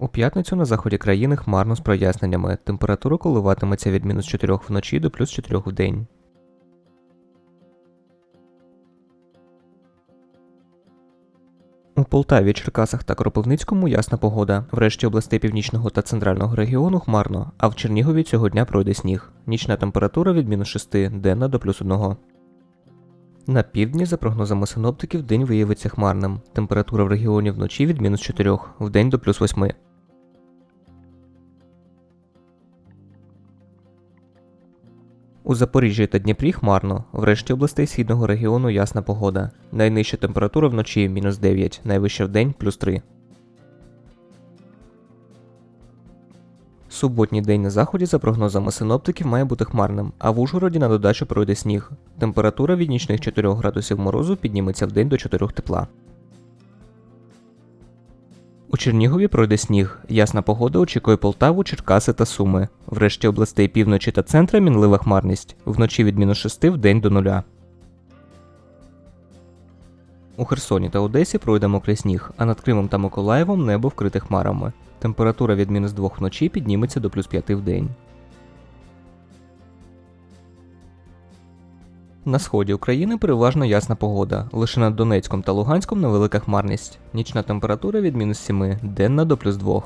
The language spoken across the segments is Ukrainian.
У п'ятницю на заході країни хмарно з проясненнями. Температура коливатиметься від мінус 4 вночі до плюс 4 в день. У Полтаві, Черкасах та Кропивницькому ясна погода. Врешті областей північного та центрального регіону хмарно, а в Чернігові цього дня пройде сніг. Нічна температура від мінус 6, денна до плюс 1. На півдні, за прогнозами синоптиків, день виявиться хмарним. Температура в регіоні вночі від мінус 4, вдень до плюс 8. У Запоріжжі та Дніпрі хмарно. В решті областей східного регіону ясна погода. Найнижча температура вночі мінус 9, найвища вдень плюс 3. Суботній день на заході, за прогнозами синоптиків, має бути хмарним, а в Ужгороді на додачу пройде сніг. Температура від нічних 4 градусів морозу підніметься в день до 4 тепла. У Чернігові пройде сніг. Ясна погода очікує Полтаву, Черкаси та Суми. Врешті областей півночі та центра мінлива хмарність. Вночі від мінус 6 в день до нуля. У Херсоні та Одесі пройде мокрий сніг, а над Кримом та Миколаєвом небо вкрите хмарами. Температура від мінус 2 вночі підніметься до плюс 5 в день. На сході України переважно ясна погода. Лише над Донецьком та Луганськом невелика хмарність. Нічна температура від мінус 7, денна до плюс 2.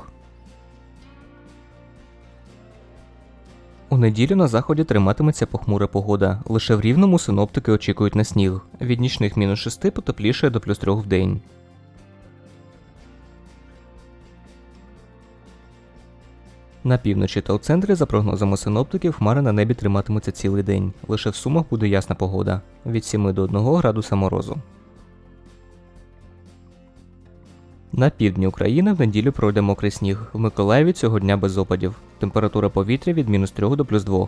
У неділю на заході триматиметься похмура погода. Лише в рівному синоптики очікують на сніг. Від нічних мінус 6 потеплішає до плюс 3 в день. На півночі та у центрі, за прогнозами синоптиків, хмари на небі триматимуться цілий день. Лише в Сумах буде ясна погода від 7 до 1 градуса морозу. На півдні України в неділю пройде мокрий сніг. В Миколаєві цього дня без опадів. Температура повітря від мінус 3 до плюс 2.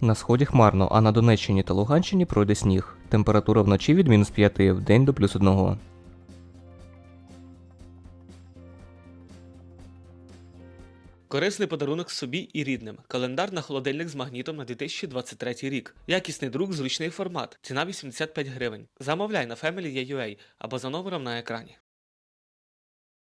На сході хмарно, а на Донеччині та Луганщині пройде сніг. Температура вночі від мінус 5 в день до плюс 1. Корисний подарунок собі і рідним. Календар на холодильник з магнітом на 2023 рік. Якісний друк, зручний формат. Ціна 85 гривень. Замовляй на Family.ua або за номером на екрані.